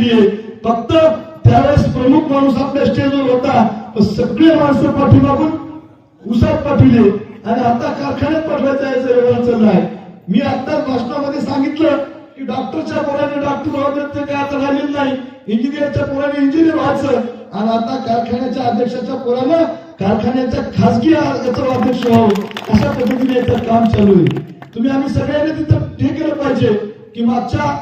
ला आहे. फक्त त्यावेळेस प्रमुख माणूस आपल्या स्टेजवर होता. सगळे माणसं पाठीमागून उसात पाठविले. आणि आता कारखान्यात पाठवायचा याचा व्यवहार चालला आहे. मी आता भाषणामध्ये सांगितलं की डॉक्टरच्या पोराने डॉक्टर व्हावं ते काय आता झालेलं नाही. इंजिनियरच्या पोराने इंजिनियर व्हायचं. आणि आता कारखान्याच्या अध्यक्षाच्या पोरानं कारखान्याच्या खासगी याचा अध्यक्ष व्हावं. अशा पद्धतीने याचं काम चालू आहे. तुम्ही आम्ही सगळ्यांनी तिथं हे केलं पाहिजे की मागच्या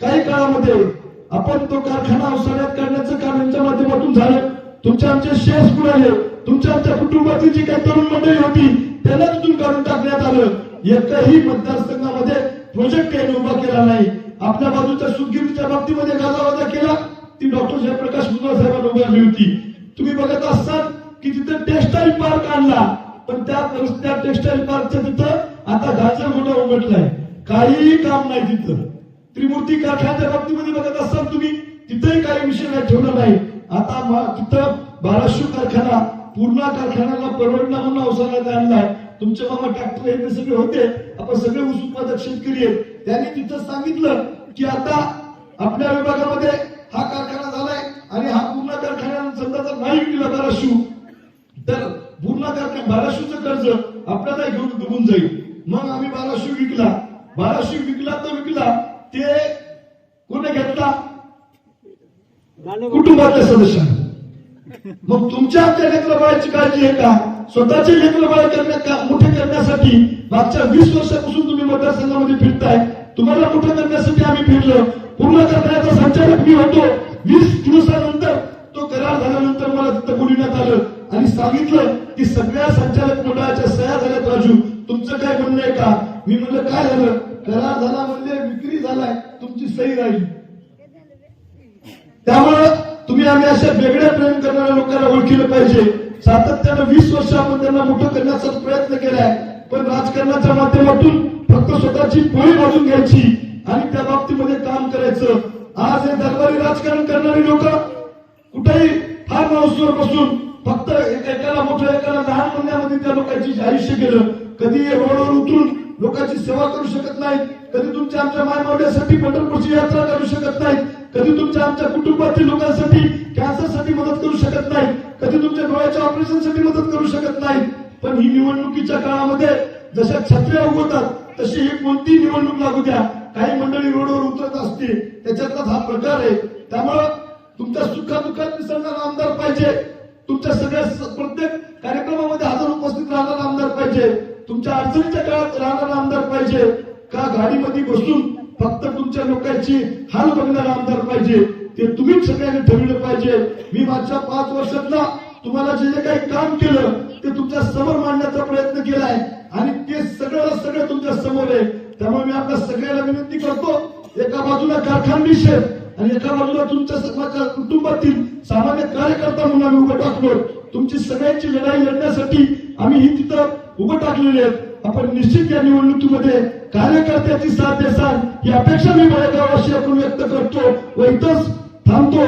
काही काळामध्ये आपण तो कारखाना अवसाळ्यात काढण्याचं काम यांच्या माध्यमातून झालं. तुमच्या आमचे शेअर्स कुणाले तुमच्या आमच्या कुटुंबातली जी काही तरुण मंडळी होती त्यांना तिथून काढून टाकण्यात आलं. एकही मतदारसंघामध्ये प्रोजेक्ट यांनी उभा केला नाही. आपल्या बाजूच्या सुगिरीच्या बाबतीमध्ये गाजावाजा केला. ती डॉक्टर जयप्रकाश मुद्रा साहेबांना उभारली होती. तुम्ही बघत असाल की तिथं टेक्सटाईल पार्क आणला. पण त्या त्या टेक्सटाईल पार्कच्या तिथं आता गाजर मोठा उमटलाय. काहीही काम नाही तिथं. त्रिमूर्ती कारखान्याच्या बाबतीमध्ये बघत असाल तुम्ही तिथेही काही विषय नाही ठेवला नाही. आता तिथं बाराशू कारखाना पूर्णा कारखान्याला परवडला म्हणून अवसरात आणलाय तुमचे मामा ट्रॅक्टर हे सगळे होते. आपण सगळे ऊस उत्पादक शेतकरी आहेत. त्यांनी तिथं सांगितलं की आता आपल्या विभागामध्ये हा कारखाना झालाय आणि हा पूर्ण कारखान्याला समजा जर नाही विकला बाराशू तर पूर्ण कारखाना बाराशूचं कर्ज आपल्याला घेऊन डुबून जाईल. मग आम्ही बाराशू विकला. बाराशू विकला तर विकला. ते कोणी घेतला? कुटुंबातल्या सदस्यांनी मग तुमच्या आमच्या लेकरबाळाची काळजी आहे का? स्वतःचे लेकरबाळ करण्या का मोठे करण्यासाठी मागच्या वीस वर्षापासून तुम्ही मतदारसंघामध्ये फिरताय. तुम्हाला मोठं करण्यासाठी आम्ही फिरलो. पूर्ण करण्याचा संचालक मी होतो. वीस दिवसानंतर तो करार झाल्यानंतर मला तिथं बोलवण्यात आलं आणि सांगितलं की सगळ्या संचालक मंडळाच्या सह्या झाल्यात राजू. तुमचं काय म्हणणं आहे का? मी म्हणलं काय झालं? करार झाला म्हणजे विक्री झालाय तुमची सही राहील. त्यामुळं तुम्ही आम्ही अशा वेगळ्या प्रेम करणाऱ्या लोकांना ओळखीलं पाहिजे. सातत्यानं वीस वर्ष आपण त्यांना मोठं करण्याचा प्रयत्न केलाय पण राजकारणाच्या माध्यमातून फक्त स्वतःची पोळी बाजून घ्यायची आणि त्या बाबतीमध्ये काम करायचं. आज हे दरबारी राजकारण करणारी लोक कुठेही फार माणूसवर बसून फक्त एकाला मोठं एकाला लहान म्हणण्यामध्ये त्या लोकांची आयुष्य गेलं कधी हे रोडवर उतरून लोकांची सेवा करू शकत नाहीत. कधी तुमच्या आमच्या मायमावड्यासाठी पंढरपूरची यात्रा करू शकत नाहीत. कधी तुमच्या आमच्या कुटुंबातील लोकांसाठी कॅन्सरसाठी मदत करू शकत नाही कधी तुमच्या डोळ्याच्या ऑपरेशनसाठी मदत करू शकत नाही पण ही निवडणुकीच्या काळामध्ये जशा छत्र्या उगवतात तशी ही कोणती निवडणूक लागू द्या. काही मंडळी रोडवर उतरत असते त्याच्यातलाच हा प्रकार आहे. त्यामुळं तुमच्या सुखादुखात मिसळणारा आमदार पाहिजे. तुमच्या सगळ्या प्रत्येक कार्यक्रमामध्ये हजर उपस्थित राहणारा आमदार पाहिजे. तुमच्या अडचणीच्या काळात राहणारा आमदार पाहिजे का गाडीमध्ये बसून फक्त तुमच्या लोकांची हाल बघणारा आमदार पाहिजे? ते तुम्हीच सगळ्यांनी ठरविलं पाहिजे. मी मागच्या पाच वर्षातला तुम्हाला जे जे काही काम केलं ते तुमच्यासमोर मांडण्याचा प्रयत्न केलाय. आणि ते सगळं सगळं तुमच्यासमोर आहे. त्यामुळे मी आपल्या सगळ्याला विनंती करतो एका बाजूला कारखानदी शेत आणि एका बाजूला तुमच्या समाजाच्या कुटुंबातील सामान्य कार्यकर्ता म्हणून आम्ही उभं टाकलो तुमची सगळ्यांची लढाई लढण्यासाठी आम्ही ही चित्र उभं टाकलेली आहेत. आपण निश्चित या निवडणुकीमध्ये कार्यकर्त्याची साथ देसाल ही अपेक्षा मी माझ्या गावाशी आपण व्यक्त करतो व इथंच थांबतो.